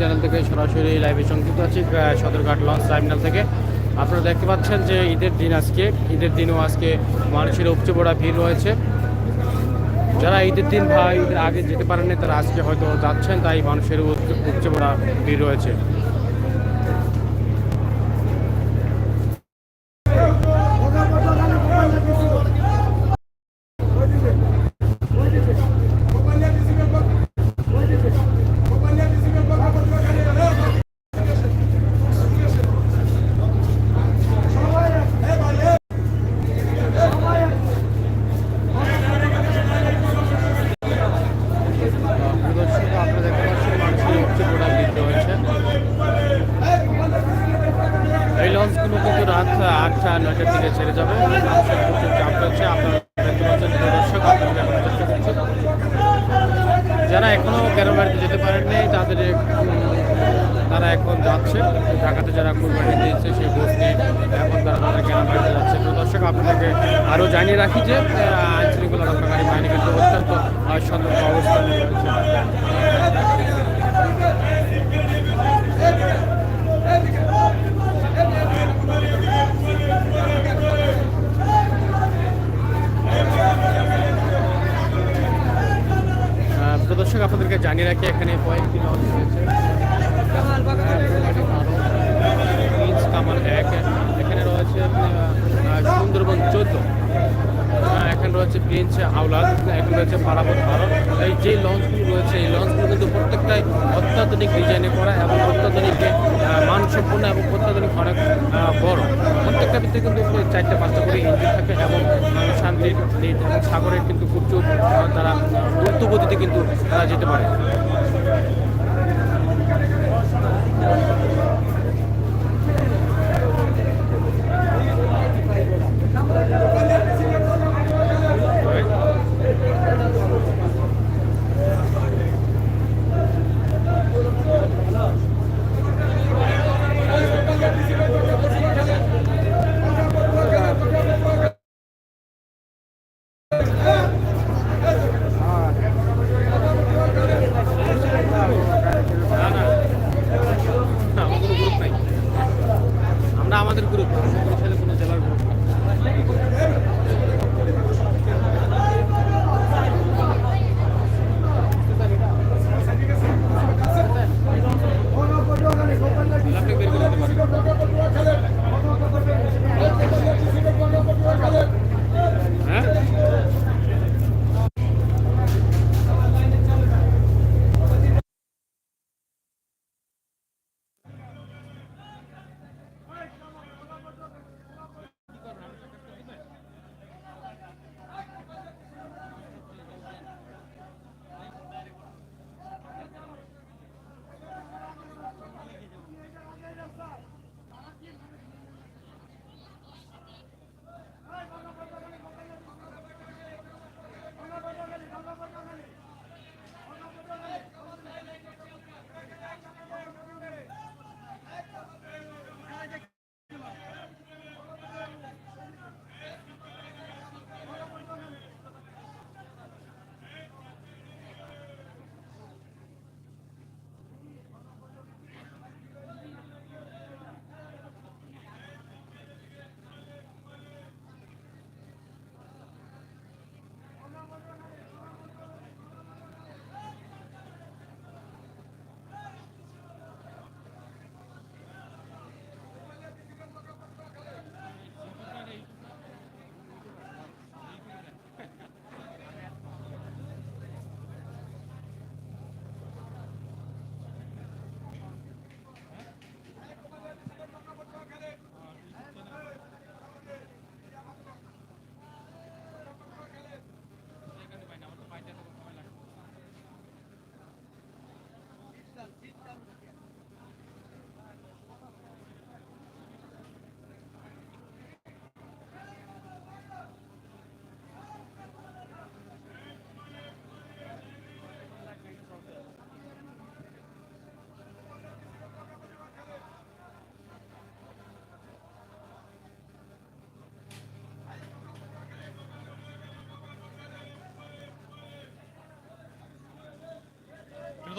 Channel থেকে সরাসরি লাইভে সংযুক্ত আছি সদরঘাট লঞ্চ টার্মিনাল থেকে। আপনারা দেখতে পাচ্ছেন যে ঈদের দিন আজকে, ঈদের দিনও আজকে মানুষের উপচে পড়া ভিড় রয়েছে। যারা ঈদের দিন বা ঈদের আগে যেতে পারেননি, তারা আজকে হয়তো যাচ্ছেন, তাই মানুষের উপচে পড়া ভিড় রয়েছে। আপনাদেরকে আরও জানিয়ে রাখি যে আইন শৃঙ্খলা রক্ষাকারী বাহিনী কিন্তু অত্যন্ত সতর্ক অবস্থানে রয়েছে আহ, দর্শক আপনাদেরকে জানিয়ে রাখি এখানে কয়েকটি লঞ্চ রয়েছে এক এখানে রয়েছে সুন্দরবন চোদ্দ। এখন রয়েছে প্রিন্স আউলাদ এখানে রয়েছে পারাবত ভারত। এই যে লঞ্চগুলো রয়েছে, এই লঞ্চগুলো কিন্তু প্রত্যেকটাই অত্যাধুনিক ডিজাইনে করা এবং অত্যাধুনিক মানসম্পন্ন এবং অত্যাধুনিক অনেক বড়। প্রত্যেকটা ভিতরে কিন্তু চারটে পাঁচটা করে ইঞ্জিন থাকে এবং শান্তির এবং সাগরের কিন্তু প্রচুর তারা দ্রুত গতিতে কিন্তু তারা যেতে পারে।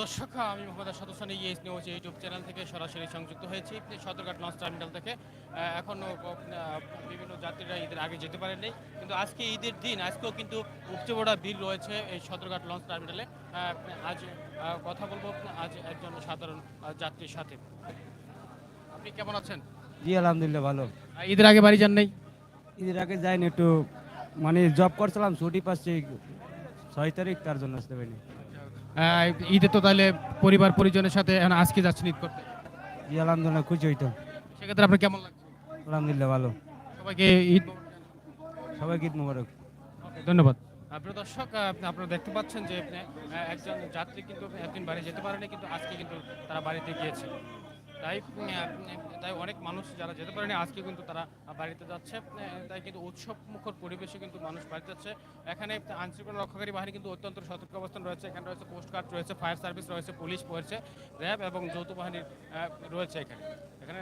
দর্শক আমি Mohammad Asad Hossain ES news YouTube channel থেকে সরাসরি সংযুক্ত হয়েছি। সদরঘাট লঞ্চ টার্মিনাল থেকে এখনও বিভিন্ন যাত্রীরা ঈদের আগে যেতে পারেননি। কিন্তু আজকে ঈদের দিন আজকেও কিন্তু উপচে বড়া ভিড় রয়েছে এই সদরঘাট লঞ্চ টার্মিনালে। আজ কথা বলব আজ একজন সাধারণ যাত্রীর সাথে। আপনি কেমন আছেন? জি আলহামদুলিল্লাহ ভালো। ঈদের আগে বাড়ি যান নাই ঈদের আগে যাইনি একটু মানে জব করছিলাম ছুটি পাচ্ছি ছয় তারিখ তার জন্য আসতে পারিনি। ঈদে তো তাহলে পরিবার পরিজনের সাথে এখন আজকে যাচ্ছেন ঈদ করতে? জি আলহামদুলিল্লাহ খুশি হইতো। সেক্ষেত্রে আপনার কেমন লাগছে? আলহামদুলিল্লাহ ভালো। সবাইকে ঈদ সবাইকে ঈদ মোবারক। ধন্যবাদ। আপনার দর্শক আপনারা দেখতে পাচ্ছেন যে একজন যাত্রী কিন্তু একদিন বাড়ি যেতে পারেনি কিন্তু আজকে কিন্তু তারা বাড়িতে গিয়েছে। তাই তাই অনেক মানুষ যারা যেতে পারেনি, আজকে কিন্তু তারা বাড়িতে যাচ্ছে। তাই কিন্তু উৎসব মুখর পরিবেশে কিন্তু মানুষ বাড়িতে যাচ্ছে। এখানে আইনশৃঙ্খলা রক্ষাকারী বাহিনী কিন্তু অত্যন্ত সতর্ক অবস্থান রয়েছে। এখানে রয়েছে কোস্ট গার্ড রয়েছে ফায়ার সার্ভিস রয়েছে পুলিশ রয়েছে র্যাব এবং যৌথ বাহিনীর রয়েছে এখানে। এখানে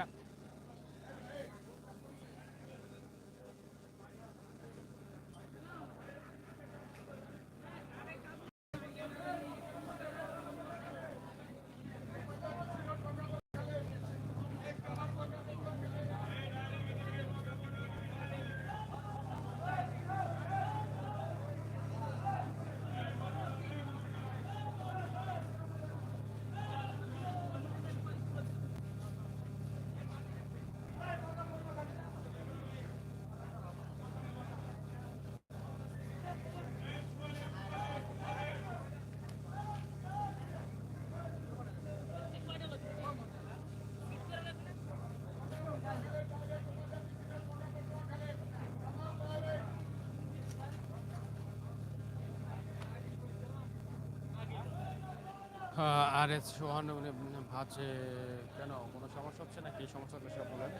আর এস সোহান ভাবছে কেন? কোনো সমস্যা হচ্ছে না কি সমস্যা হচ্ছে বলেন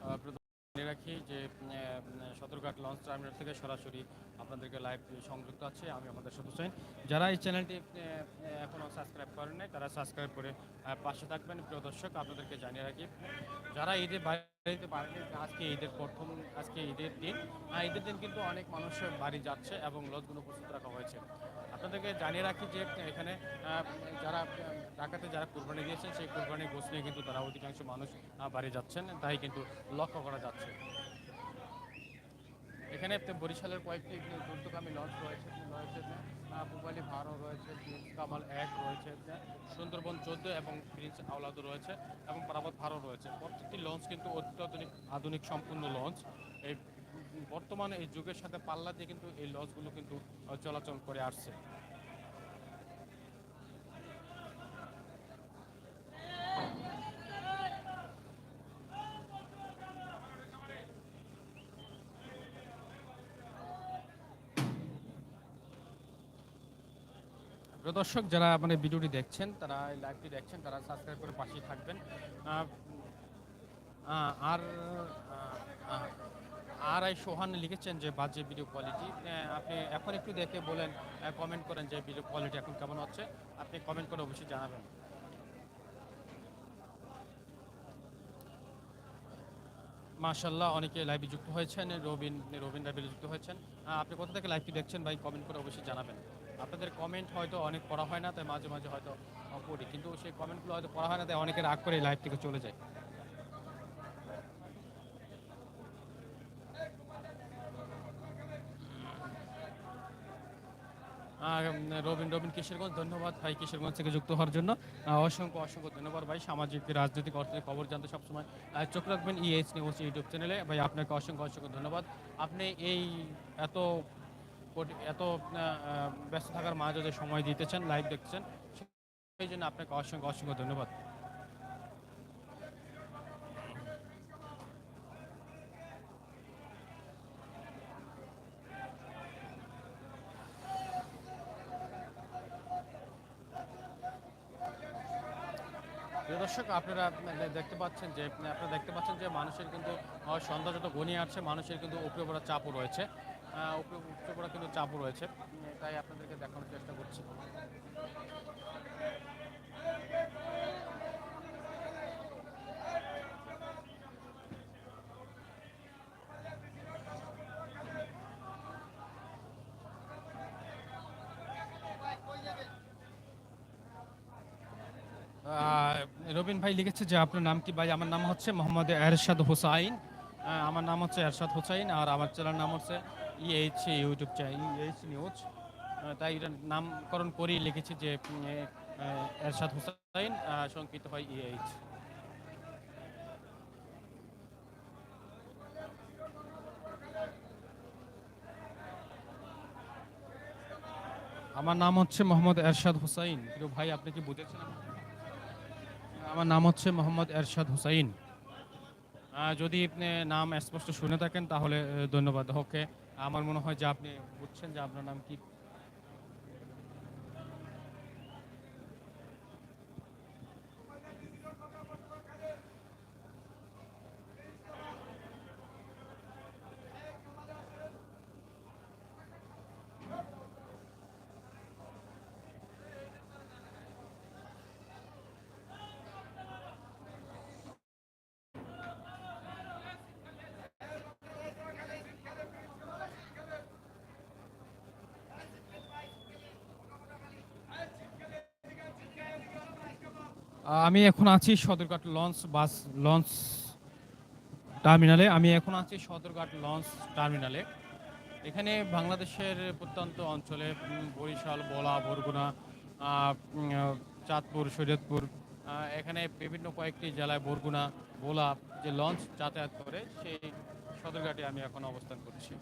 আহ, প্রথমে জানিয়ে রাখি যে সদরঘাট লঞ্চ টার্মিনাল থেকে সরাসরি আপনাদেরকে লাইভ সংযুক্ত আছে, আমি আমাদের সাথে হোসেন। যারা এই চ্যানেলটি এখনও সাবস্ক্রাইব করেন নাই, তারা সাবস্ক্রাইব করে পাশে থাকবেন। প্রিয় দর্শক, আপনাদেরকে জানিয়ে রাখি, যারা ঈদে বাড়িতে পারেনি আজকে ঈদের প্রথম, আজকে ঈদের দিন ঈদের দিন কিন্তু অনেক মানুষ বাড়ি যাচ্ছে এবং লজগুলো প্রস্তুত রাখা হয়েছে। আপনাদেরকে জানিয়ে রাখি যে, এখানে যারা ঢাকাতে যারা কুরবানি দিয়েছেন, সেই কুরবানি গোছ নিয়ে কিন্তু তারা অধিকাংশ মানুষ বাড়ি যাচ্ছেন। তাই কিন্তু লক্ষ্য করা যাচ্ছে। এখানে বরিশালের কয়েকটি দ্রুতগামী লঞ্চ রয়েছে রয়েছে পুবালি ভারও রয়েছে কামাল এক রয়েছে সুন্দরবন চোদ্দ এবং প্রিন্স আওলাদও রয়েছে এবং পারাবত ভারও রয়েছে। প্রত্যেকটি লঞ্চ কিন্তু অত্যাধুনিক, আধুনিক সম্পূর্ণ লঞ্চ। এই বর্তমানে এই যুগের সাথে পাল্লা দিয়ে কিন্তু এই লঞ্চগুলো কিন্তু চলাচল করে আসছে। দর্শক, যারা মানে ভিডিওটি দেখছেন, তারা লাইভটি দেখছেন, তারা সাবস্ক্রাইব করে পাশেই থাকবেন। আর আর আই সোহান লিখেছেন যে, বাজে ভিডিও কোয়ালিটি আপনি এখন একটু দেখে বলেন কমেন্ট করেন যে ভিডিও কোয়ালিটি এখন কেমন হচ্ছে। আপনি কমেন্ট করে অবশ্যই জানাবেন। মাশাল্লাহ অনেকে লাইভে যুক্ত হয়েছেন, রবিন রবিন লাইভে যুক্ত হয়েছেন। আপনি কোথা থেকে লাইভটি দেখছেন ভাই কমেন্ট করে অবশ্যই জানাবেন। আপনাদের কমেন্ট হয়তো অনেক পড়া হয় না, তাই মাঝে মাঝে হয়তো পড়ি। কিন্তু সেই কমেন্টগুলো হয়তো পড়া হয় না, তাই অনেকে রাগ করে লাইভ থেকে চলে যায়। রবিন রবিন কিশোরগঞ্জ, ধন্যবাদ ভাই কিশোরগঞ্জ থেকে যুক্ত হওয়ার জন্য। অসংখ্য অসংখ্য ধন্যবাদ ভাই। সামাজিক, রাজনৈতিক, অর্থনৈতিক খবর জানতে সবসময় চোখ রাখবেন ইএইচ নিউজ ইউটিউব চ্যানেলে। ভাই, আপনাকে অসংখ্য অসংখ্য ধন্যবাদ। আপনি এই এত এত ব্যস্ত থাকার মাঝে সময় দিতেছেন লাইভ দেখছেন সেই জন্য আপনাকে অসংখ্য অসংখ্য ধন্যবাদ। দর্শক, আপনারা দেখতে পাচ্ছেন যে, আপনারা দেখতে পাচ্ছেন যে মানুষের কিন্তু সন্ধ্যা যত ঘনিয়ে আসছে, মানুষের কিন্তু উপরে পড়া চাপও রয়েছে। উপরে উপরে পড়া কিন্তু চাপও রয়েছে। তাই আপনাদেরকে দেখানোর চেষ্টা করছি। রবিন ভাই লিখেছে যে, আপনার নাম কি ভাই? আমার নাম হচ্ছে মোহাম্মদ এরশাদ হোসাইন। আমার নাম হচ্ছে এরশাদ হোসাইন আর আমার চ্যানেল নাম হচ্ছে EH YouTube channel EH news তাই এটার নামকরণ করেই লিখেছি যে এরশাদ হোসাইন সংক্ষিপ্ত হয় ইএইচ আমার নাম হচ্ছে মোহাম্মদ এরশাদ হোসাইন। প্রিয় ভাই, আপনি কি বুঝেছেন আমার নাম হচ্ছে মোহাম্মদ এরশাদ হুসাইন। যদি আপনি নাম স্পষ্ট শুনে থাকেন, তাহলে ধন্যবাদ। ওকে, আমার মনে হয় যে আপনি বুঝছেন যে আপনার নাম কি। আমি এখন আছি সদরঘাট লঞ্চ বাস লঞ্চ টার্মিনালে। আমি এখন আছি সদরঘাট লঞ্চ টার্মিনালে। এখানে বাংলাদেশের প্রত্যন্ত অঞ্চলে বরিশাল বলা বরগুনা চাঁদপুর আহ, এখানে বিভিন্ন কয়েকটি জেলায় বরগুনা বোলা যে লঞ্চ যাতায়াত করে সেই সদরঘাটে আমি এখন অবস্থান করছি।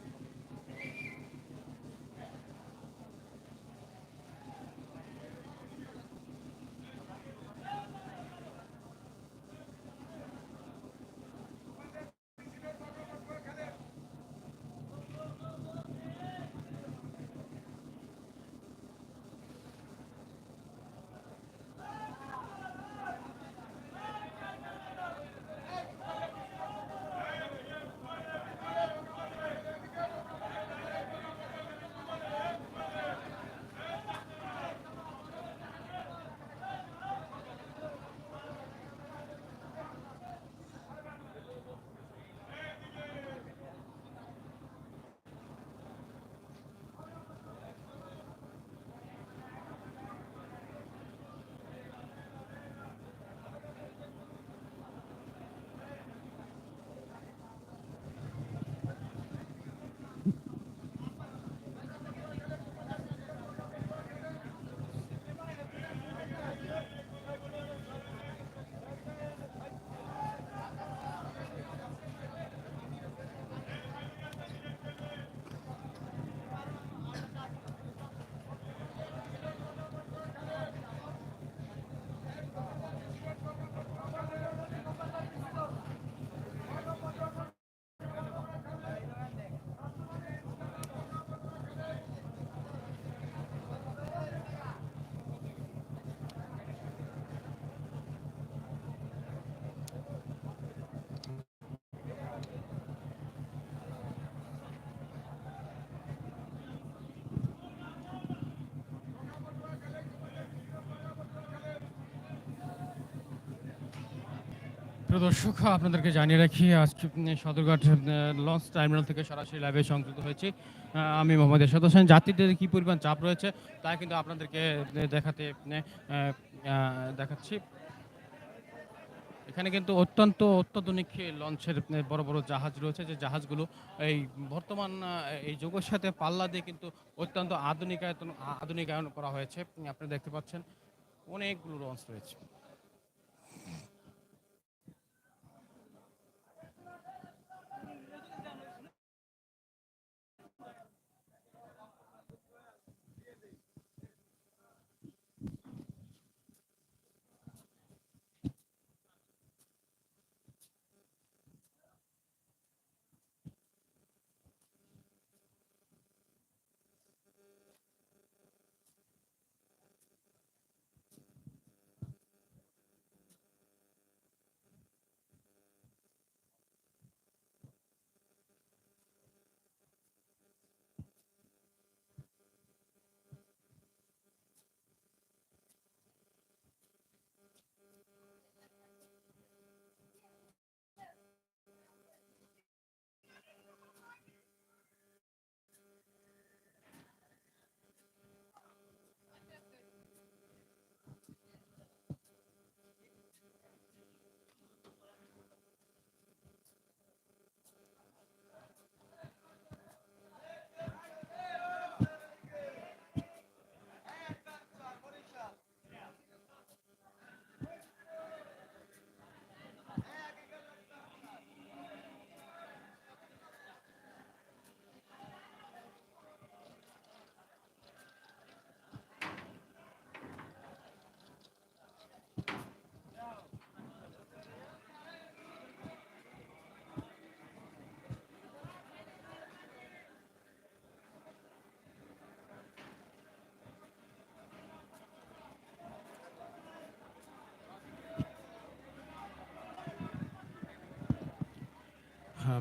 প্রিয় দর্শক আপনাদেরকে জানিয়ে রাখি আজকে সদরঘাট লঞ্চ টার্মিনাল থেকে সরাসরি লাইভে সংযুক্ত হয়েছি। আমি মোহাম্মদ এরশাদ হোসেন। যাত্রীদের কী পরিমাণ চাপ রয়েছে তা কিন্তু আপনাদেরকে দেখাতে দেখাচ্ছি। এখানে কিন্তু অত্যন্ত অত্যাধুনিক লঞ্চের বড় বড় জাহাজ রয়েছে। যে জাহাজগুলো এই বর্তমান এই যুগের সাথে পাল্লা দিয়ে কিন্তু অত্যন্ত আধুনিকায়তন আধুনিকায়ন করা হয়েছে। উম, আপনারা দেখতে পাচ্ছেন অনেকগুলো লঞ্চ রয়েছে।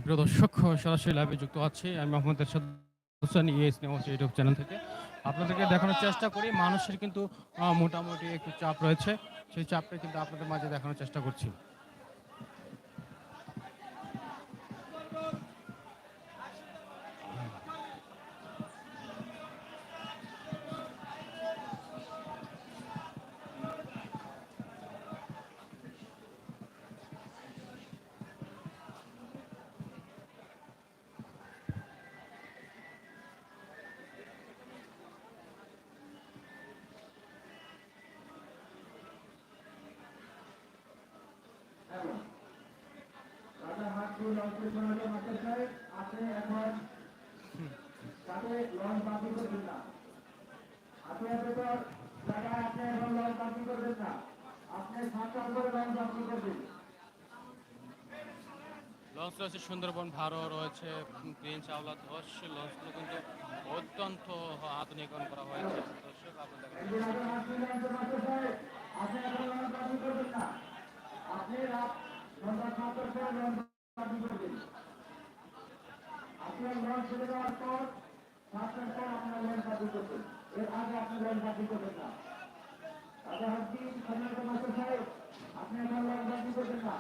প্রিয় দর্শক, সরাসরি লাইভে যুক্ত আছি আমি Mohammad Ershad Hossain ES news YouTube channel থেকে। আপনাদেরকে দেখানোর চেষ্টা করি, মানুষের কিন্তু মোটামুটি একটু চাপ রয়েছে। সেই চাপটা কিন্তু আপনাদের মাঝে দেখানোর চেষ্টা করছি। লঞ্চ রয়েছে সুন্দরবন ভারো রয়েছে প্রিন্স আওলা ধস, লঞ্চগুলো কিন্তু অত্যন্ত আধুনিকরণ করা হয়েছে করছি। আপনার আপনি লঞ্চ বাতিল করবেন না রাজা হাসি সম্মানিত মাস্টার সাহেব আপনি এখন লঞ্চ বাতিল করবেন না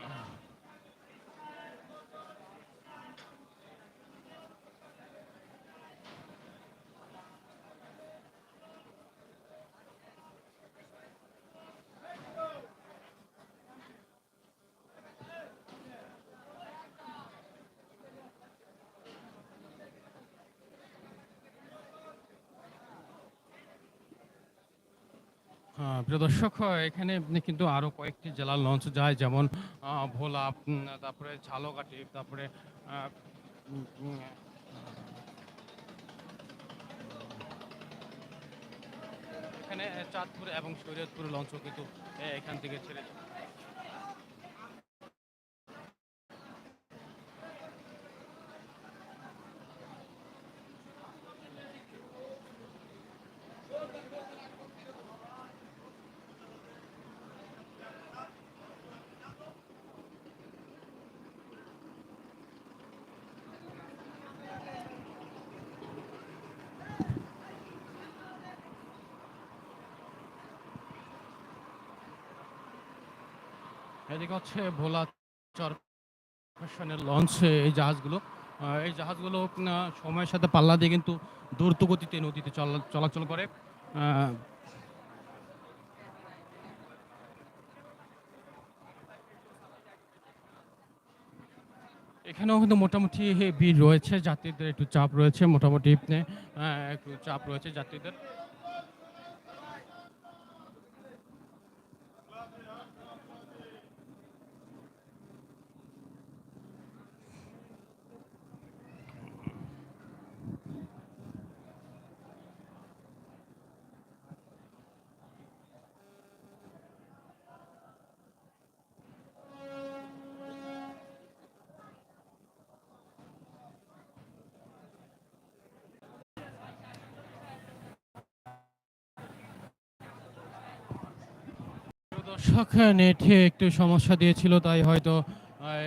হ্যাঁ, প্রিয় দর্শক, এখানে কিন্তু আরও কয়েকটি জেলার লঞ্চ যায়, যেমন ভোলা তারপরে ঝালকাঠি, তারপরে এখানে চাঁদপুর এবং শরীয়তপুর লঞ্চও কিন্তু এখান থেকে ছেড়ে এদিকে হচ্ছে ভোলা চর ফ্যাশনের লঞ্চ এই জাহাজগুলো এই জাহাজগুলো সময়ের সাথে পাল্লা দিয়ে কিন্তু দ্রুত গতিতে নদীতে চলা- চলাচল করে। এখানেও কিন্তু মোটামুটি ভিড় রয়েছে, যাত্রীদের একটু চাপ রয়েছে, মোটামুটি একটু চাপ রয়েছে যাত্রীদের। দর্শক নেটে একটু সমস্যা দিয়েছিল, তাই হয়তো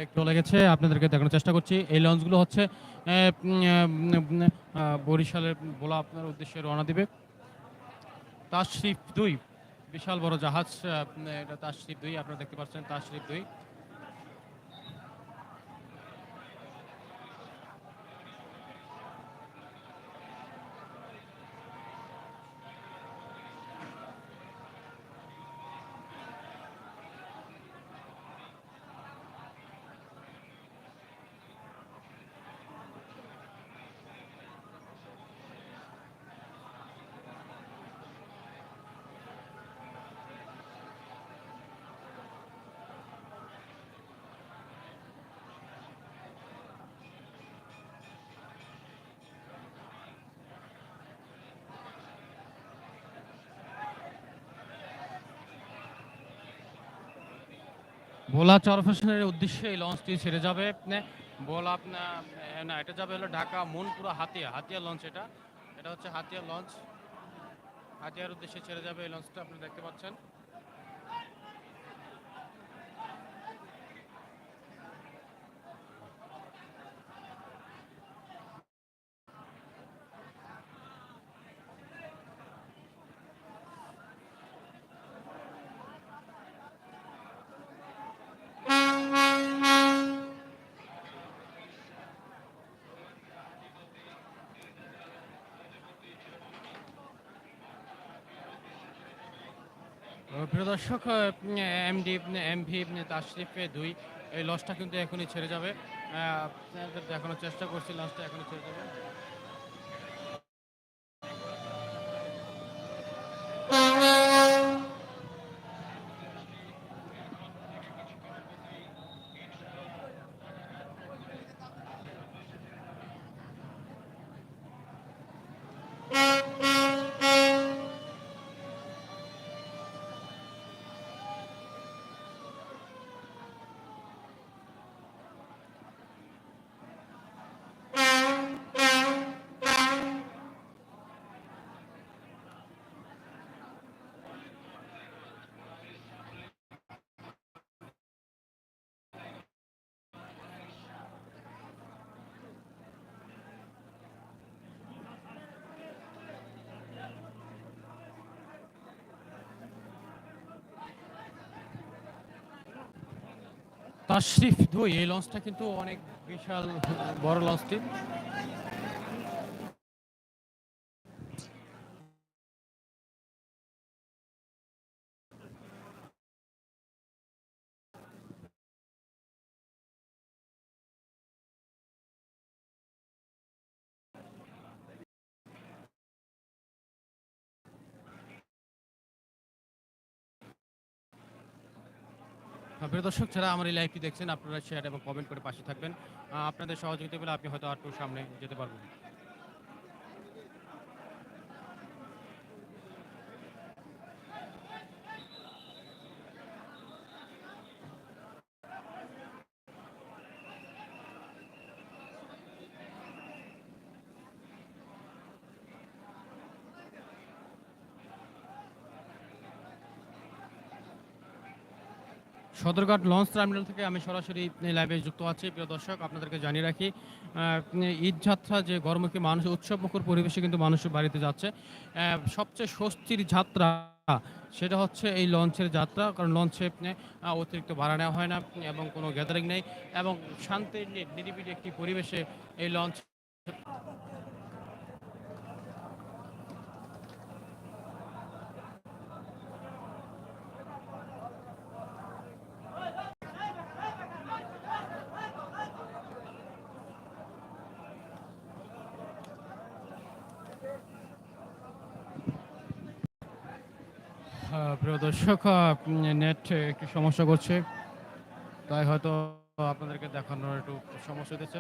একটু লেগেছে। আপনাদেরকে দেখানোর চেষ্টা করছি। এই লঞ্চগুলো হচ্ছে বরিশালের বলা আপনার উদ্দেশ্যে রওনা দেবে। তাশরিফ দুই, বিশাল বড় জাহাজ এটা তাশরিফ দুই, আপনারা দেখতে পাচ্ছেন তাশরিফ দুই। ভোলা চরফেশনের উদ্দেশ্যে এই লঞ্চটি ছেড়ে যাবে। ভোলা না, এটা যাবে হলো ঢাকা, মনপুরা, হাতিয়া। হাতিয়া লঞ্চ এটা। এটা হচ্ছে হাতিয়া লঞ্চ। হাতিয়ার উদ্দেশ্যে ছেড়ে যাবে এই লঞ্চটা, আপনি দেখতে পাচ্ছেন। প্রিয় দর্শক এমডি, এমভি তাশরিফ দুই, এই লসটা কিন্তু এখনই ছেড়ে যাবে। দেখানোর চেষ্টা করছি লসটা এখনই ছেড়ে যাবে। তাশরিফ দুই এই লঞ্চটা কিন্তু অনেক বিশাল বড় লঞ্চটি। প্রিয় দর্শক, যারা আমার এই লাইভটি দেখছেন, আপনারা শেয়ার এবং কমেন্ট করে পাশে থাকবেন। আপনাদের সহযোগিতা পেলে আপনি হয়তো আরটু সামনে যেতে পারবেন সদরঘাট লঞ্চ টার্মিনাল থেকে আমি সরাসরি লাইভে যুক্ত আছি। প্রিয় দর্শক, আপনাদেরকে জানিয়ে রাখি ঈদ যাত্রা যে গরমুখী মানুষ, উৎসবমুখর পরিবেশে কিন্তু মানুষ বাড়িতে যাচ্ছে। সবচেয়ে স্বস্তির যাত্রা সেটা হচ্ছে এই লঞ্চের যাত্রা, কারণ লঞ্চে অতিরিক্ত ভাড়া নেওয়া হয় না এবং কোনো গ্যাদারিং নেই এবং শান্তির নিরিবিলি একটি পরিবেশে এই লঞ্চ প্রিয় দর্শক নেট একটু সমস্যা করছে। তাই হয়তো আপনাদেরকে দেখানোর একটু সমস্যা হতেছে